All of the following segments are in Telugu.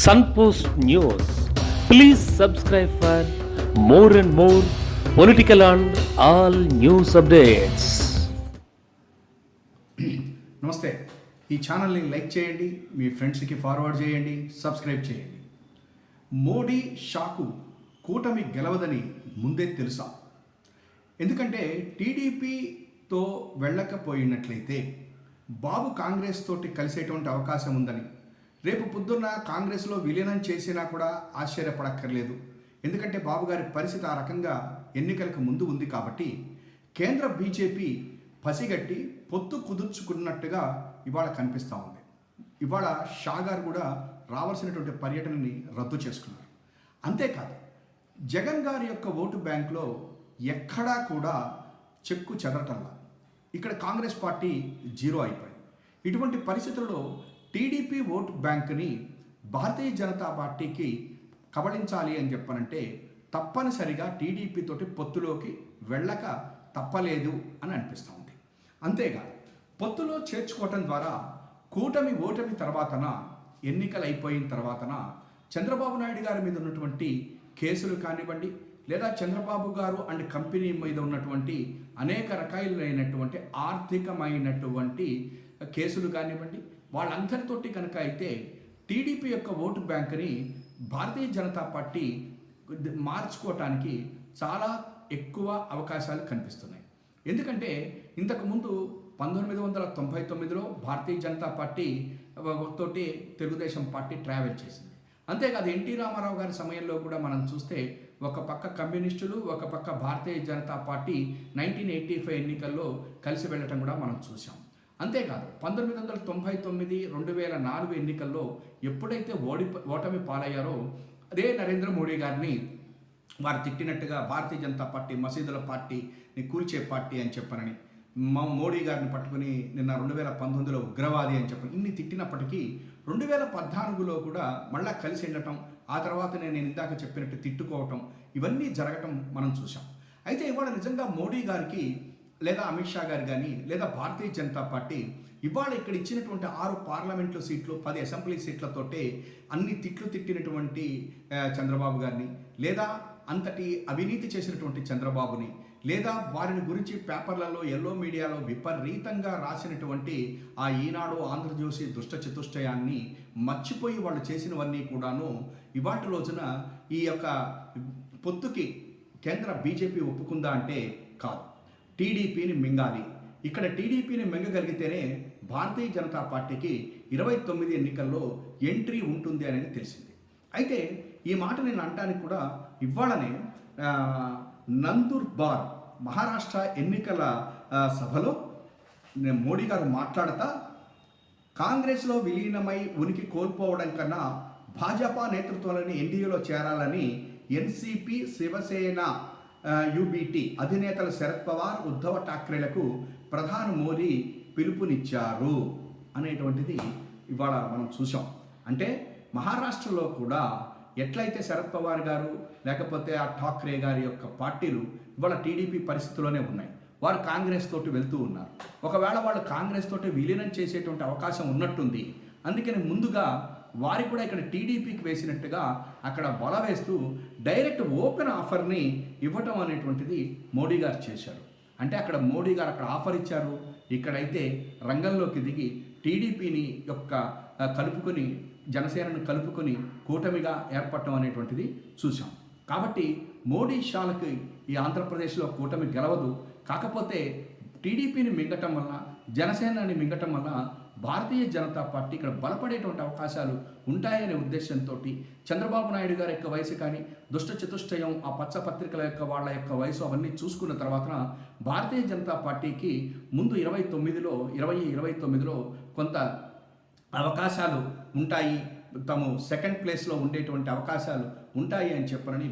Sunpost news please subscribe for more and more political and all news updates నమస్తే ఈ ఛానల్ని లైక్ చేయండి మీ ఫ్రెండ్స్కి ఫార్వర్డ్ చేయండి సబ్స్క్రైబ్ చేయండి. మోడీ షాకు కూటమి గెలవదని ముందే తెలుసా? ఎందుకంటే టీడీపీతో వెళ్ళకపోయినట్లయితే బాబు కాంగ్రెస్ తోటి కలిసేటువంటి అవకాశం ఉందని రేపు పొద్దున్న కాంగ్రెస్లో విలీనం చేసినా కూడా ఆశ్చర్యపడక్కర్లేదు. ఎందుకంటే బాబుగారి పరిస్థితి ఆ రకంగా ఎన్నికలకు ముందు ఉంది కాబట్టి కేంద్ర బీజేపీ పసిగట్టి పొత్తు కుదుర్చుకున్నట్టుగా ఇవాళ కనిపిస్తూ ఉంది. ఇవాళ షాగార్ కూడా రావాల్సినటువంటి పర్యటనని రద్దు చేసుకున్నారు. అంతేకాదు జగన్ గారి యొక్క ఓటు బ్యాంక్లో ఎక్కడా కూడా చెక్కు చెదరటంలా ఇక్కడ కాంగ్రెస్ పార్టీ జీరో అయిపోయింది. ఇటువంటి పరిస్థితుల్లో టీడీపీ ఓటు బ్యాంకుని భారతీయ జనతా పార్టీకి కబళించాలి అని చెప్పనంటే తప్పనిసరిగా టీడీపీ తోటి పొత్తులోకి వెళ్ళక తప్పలేదు అని అనిపిస్తూ ఉంది. అంతేకాదు పొత్తులో చేర్చుకోవటం ద్వారా కూటమి ఓటమి తర్వాతన ఎన్నికలు అయిపోయిన తర్వాతన చంద్రబాబు నాయుడు గారి మీద ఉన్నటువంటి కేసులు కానివ్వండి లేదా చంద్రబాబు గారు అండ్ కంపెనీ మీద ఉన్నటువంటి అనేక రకాలైనటువంటి ఆర్థికమైనటువంటి కేసులు కానివ్వండి వాళ్ళందరితోటి కనుక అయితే టీడీపీ యొక్క ఓటు బ్యాంకుని భారతీయ జనతా పార్టీ మార్చుకోవటానికి చాలా ఎక్కువ అవకాశాలు కనిపిస్తున్నాయి. ఎందుకంటే ఇంతకుముందు పంతొమ్మిది వందల తొంభై తొమ్మిదిలో భారతీయ జనతా పార్టీ తోటి తెలుగుదేశం పార్టీ ట్రావెల్ చేసింది. అంతేకాదు ఎన్టీ రామారావు గారి సమయంలో కూడా మనం చూస్తే ఒక పక్క కమ్యూనిస్టులు ఒక పక్క Bharatiya Janata party nineteen eighty five ఎన్నికల్లో కలిసి వెళ్ళటం కూడా మనం చూసాం అంతేకాదు పంతొమ్మిది వందల తొంభై తొమ్మిది రెండు వేల నాలుగు ఎన్నికల్లో ఎప్పుడైతే ఓడి ఓటమి పాలయ్యారో అదే నరేంద్ర మోడీ గారిని వారు తిట్టినట్టుగా భారతీయ జనతా పార్టీ మసీదుల పార్టీని కూల్చే పార్టీ అని చెప్పనని మా మోడీ గారిని పట్టుకుని నిన్న రెండు వేల పంతొమ్మిదిలో ఉగ్రవాది అని చెప్పి ఇన్ని తిట్టినప్పటికీ రెండు వేల పద్నాలుగులో కూడా మళ్ళా కలిసి వెళ్ళటం ఆ తర్వాత నేను ఇందాక చెప్పినట్టు తిట్టుకోవటం ఇవన్నీ జరగటం మనం చూసాం అయితే ఇవాళ నిజంగా మోడీ గారికి లేదా అమిత్ షా గారు కానీ లేదా భారతీయ జనతా పార్టీ ఇవాళ ఇక్కడ ఇచ్చినటువంటి ఆరు పార్లమెంట్లో సీట్లు పది అసెంబ్లీ సీట్లతోటే అన్ని తిట్లు తిట్టినటువంటి చంద్రబాబు గారిని లేదా అంతటి అవినీతి చేసినటువంటి చంద్రబాబుని లేదా వారిని గురించి పేపర్లలో ఎల్లో మీడియాలో విపరీతంగా రాసినటువంటి ఆ ఈనాడు ఆంధ్రజ్యోతి దుష్ట చతుష్టయాన్ని మర్చిపోయి వాళ్ళు చేసినవన్నీ కూడాను ఇవాటి రోజున ఈ యొక్క పొత్తుకి కేంద్ర బీజేపీ ఒప్పుకుందా అంటే కాదు. టీడీపీని మింగాలి. ఇక్కడ టీడీపీని మింగగలిగితేనే భారతీయ జనతా పార్టీకి ఇరవై తొమ్మిది ఎన్నికల్లో ఎంట్రీ ఉంటుంది అనేది తెలిసింది. అయితే ఈ మాట నేను అనటానికి కూడా ఇవాళనే నందుర్బార్ మహారాష్ట్ర ఎన్నికల సభలో మోడీ గారు మాట్లాడతా కాంగ్రెస్లో విలీనమై ఉనికి కోల్పోవడం కన్నా భాజపా నేతృత్వంలోని ఎన్డీఏలో చేరాలని ఎన్సిపి శివసేన యూబీటీ అధినేతలు శరద్ పవార్ ఉద్ధవ్ ఠాక్రేలకు ప్రధాని మోదీ పిలుపునిచ్చారు అనేటువంటిది ఇవాళ మనం చూసాం అంటే మహారాష్ట్రలో కూడా ఎట్లయితే శరద్ పవార్ గారు లేకపోతే ఆ ఠాక్రే గారి యొక్క పార్టీలు ఇవాళ టీడీపీ పరిస్థితిలోనే ఉన్నాయి. వారు కాంగ్రెస్ తోటి వెళ్తూ ఉన్నారు. ఒకవేళ వాళ్ళు కాంగ్రెస్ తోటి విలీనం చేసేటువంటి అవకాశం ఉన్నట్టుంది. అందుకని ముందుగా వారికి కూడా ఇక్కడ టీడీపీకి వేసినట్టుగా అక్కడ బల వేస్తూ డైరెక్ట్ ఓపెన్ ఆఫర్ని ఇవ్వటం అనేటువంటిది మోడీ గారు చేశారు. అంటే అక్కడ మోడీ గారు అక్కడ ఆఫర్ ఇచ్చారు. ఇక్కడైతే రంగంలోకి దిగి టీడీపీని యొక్క కలుపుకొని జనసేనను కలుపుకొని కూటమిగా ఏర్పడటం అనేటువంటిది చూసాం కాబట్టి మోడీ షాలకి ఈ ఆంధ్రప్రదేశ్లో కూటమి గెలవదు. కాకపోతే టీడీపీని మింగటం వల్ల జనసేనని మింగటం వల్ల భారతీయ జనతా పార్టీ ఇక్కడ బలపడేటువంటి అవకాశాలు ఉంటాయనే ఉద్దేశంతో చంద్రబాబు నాయుడు గారి యొక్క వయసు కానీ దుష్ట చతుష్టయం ఆ పచ్చ పత్రికల యొక్క వాళ్ళ యొక్క వయసు అవన్నీ చూసుకున్న తర్వాత భారతీయ జనతా పార్టీకి ముందు ఇరవై తొమ్మిదిలో ఇరవై ఇరవై తొమ్మిదిలో కొంత అవకాశాలు ఉంటాయి. తాము సెకండ్ ప్లేస్లో ఉండేటువంటి అవకాశాలు ఉంటాయి అని చెప్పనని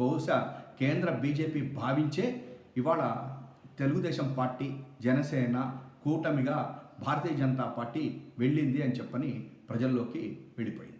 బహుశా కేంద్ర బీజేపీ భావించే ఇవాళ తెలుగుదేశం పార్టీ జనసేన కూటమిగా భారతీయ జనతా పార్టీ వెళ్ళింది అని చెప్పని ప్రజల్లోకి వెళ్ళిపోయింది.